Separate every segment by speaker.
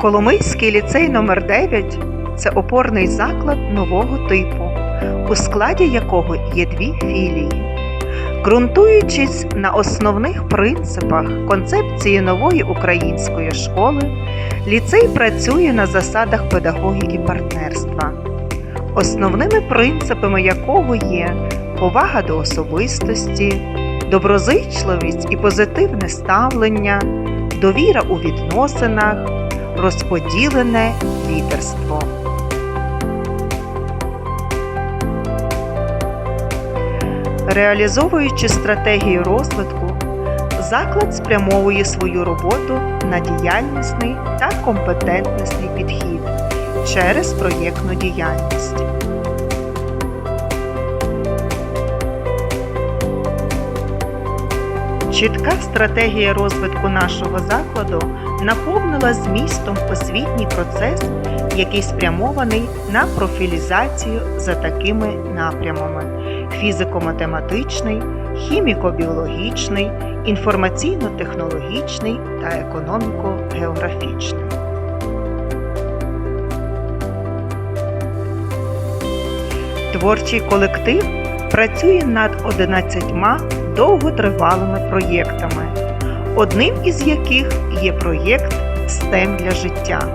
Speaker 1: Коломийський ліцей номер 9 це опорний заклад нового типу, у складі якого є дві філії. Ґрунтуючись на основних принципах концепції нової української школи, ліцей працює на засадах педагогіки партнерства, основними принципами якого є повага до особистості, доброзичливість і позитивне ставлення, довіра у відносинах, розподілене лідерство. Реалізовуючи стратегію розвитку, заклад спрямовує свою роботу на діяльностний та компетентностний підхід через проєктну діяльність. Чітка стратегія розвитку нашого закладу наповнила змістом освітній процес, який спрямований на профілізацію за такими напрямами: фізико-математичний, хіміко-біологічний, інформаційно-технологічний та економіко-географічний. Творчий колектив працює над 11 довготривалими проєктами, одним із яких є проєкт STEM для життя.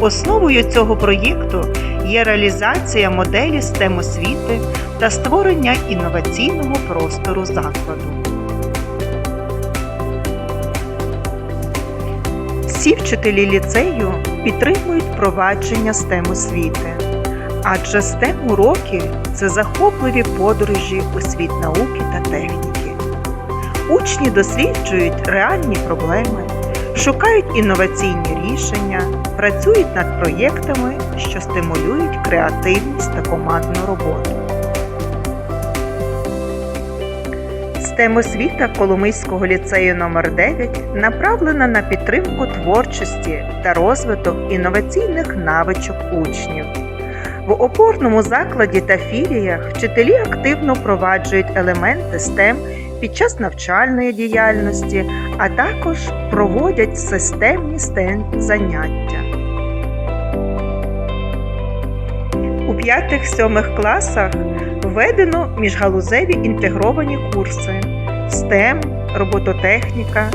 Speaker 1: Основою цього проєкту є реалізація моделі STEM освіти та створення інноваційного простору закладу. Всі вчителі ліцею підтримують впровадження STEM освіти, адже STEM уроки це захопливі подорожі у світ науки та техніки. Учні досліджують реальні проблеми, шукають інноваційні рішення, працюють над проєктами, що стимулюють креативність та командну роботу. STEM освіта Коломийського ліцею номер 9 направлена на підтримку творчості та розвиток інноваційних навичок учнів. В опорному закладі та філіях вчителі активно впроваджують елементи STEM під час навчальної діяльності, а також проводять системні стенд-заняття. У 5-7 класах введено міжгалузеві інтегровані курси STEM, робототехніка,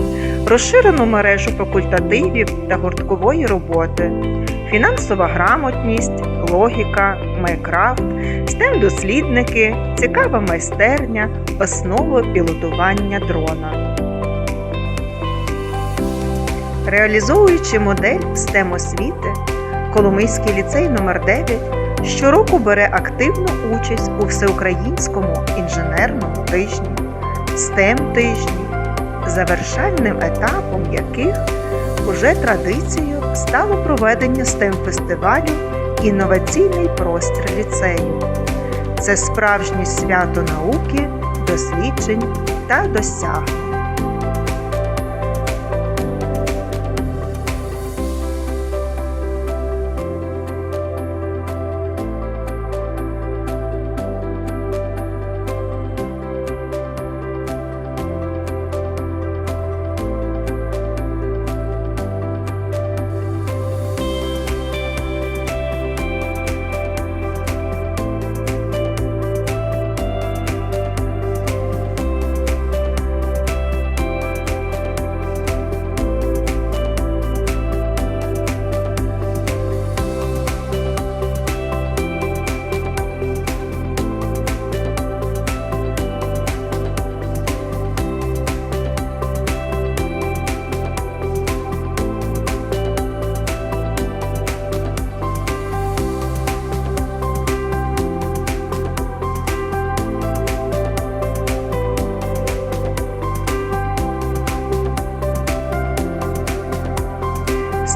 Speaker 1: розширену мережу факультативів та гурткової роботи, фінансова грамотність, логіка, майкрафт, stem дослідники цікава майстерня, основи пілотування дрона. Реалізовуючи модель STEM освіти, Коломийський ліцей номер 9 щороку бере активну участь у всеукраїнському інженерному тижні, STEM тижні, завершальним етапом яких уже традицією стало проведення STEM фестивалю Інноваційний простір ліцею. Це справжнє свято науки, досліджень та досягнень.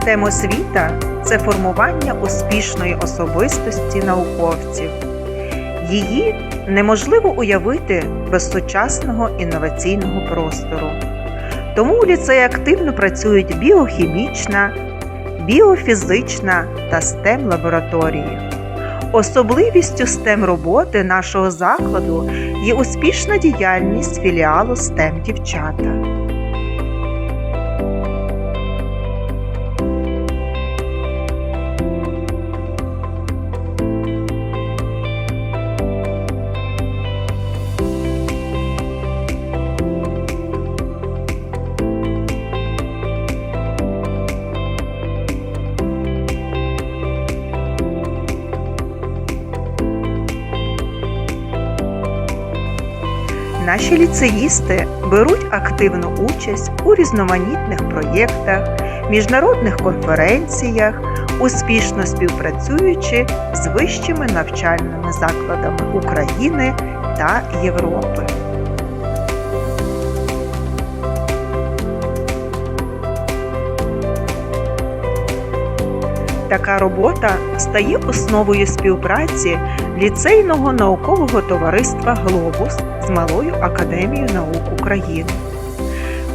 Speaker 1: STEM освіта це формування успішної особистості науковців. Її неможливо уявити без сучасного інноваційного простору. Тому у ліцеї активно працюють біохімічна, біофізична та STEM лабораторії. Особливістю STEM роботи нашого закладу є успішна діяльність філіалу STEM дівчата. Наші ліцеїсти беруть активну участь у різноманітних проєктах, міжнародних конференціях, успішно співпрацюючи з вищими навчальними закладами України та Європи. Така робота стає основою співпраці ліцейного наукового товариства Глобус з Малою академією наук України.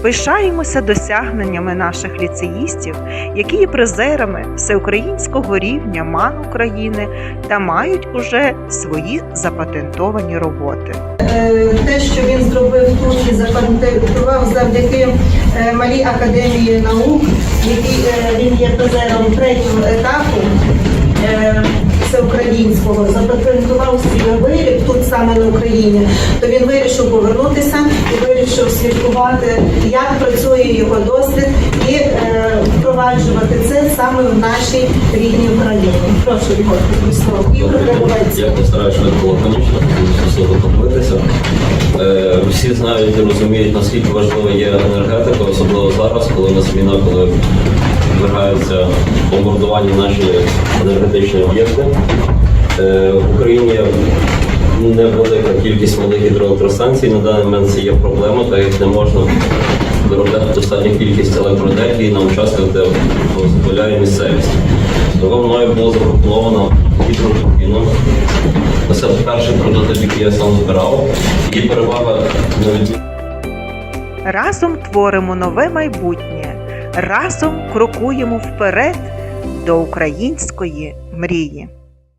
Speaker 1: Пишаємося досягненнями наших ліцеїстів, які є призерами всеукраїнського рівня МАН України та мають уже свої запатентовані роботи.
Speaker 2: Е, те, що він зробив тут і запатентував завдяки е, малій академії наук, який е, він є призером третього етапу всеукраїнського, запатентував свій виріб тут саме на Україні, то він вирішив повернутися і вирішив слідкувати, як працює його досвід, і е, впроваджувати це саме в нашій рідній Україні. Прошу. Ігор
Speaker 3: Я постараюся лаконічно, щоб. Е, всі знають і розуміють, наскільки важлива є енергетика, особливо зараз, коли нас війна, коли ввергаються бомбардування наші енергетичні об'єкти. Е, в Україні невелика кількість малих гідроелектростанцій. На даний момент це є проблема, так як не можна виробляти достатню кількість електроенергії на участках, де дозволяє місцевість. Того мною було запропоновано гідротурбіну. Це перший прототип, який я сам збирав. І перевага на відміну
Speaker 1: Разом творимо нове майбутнє, разом крокуємо вперед до української мрії.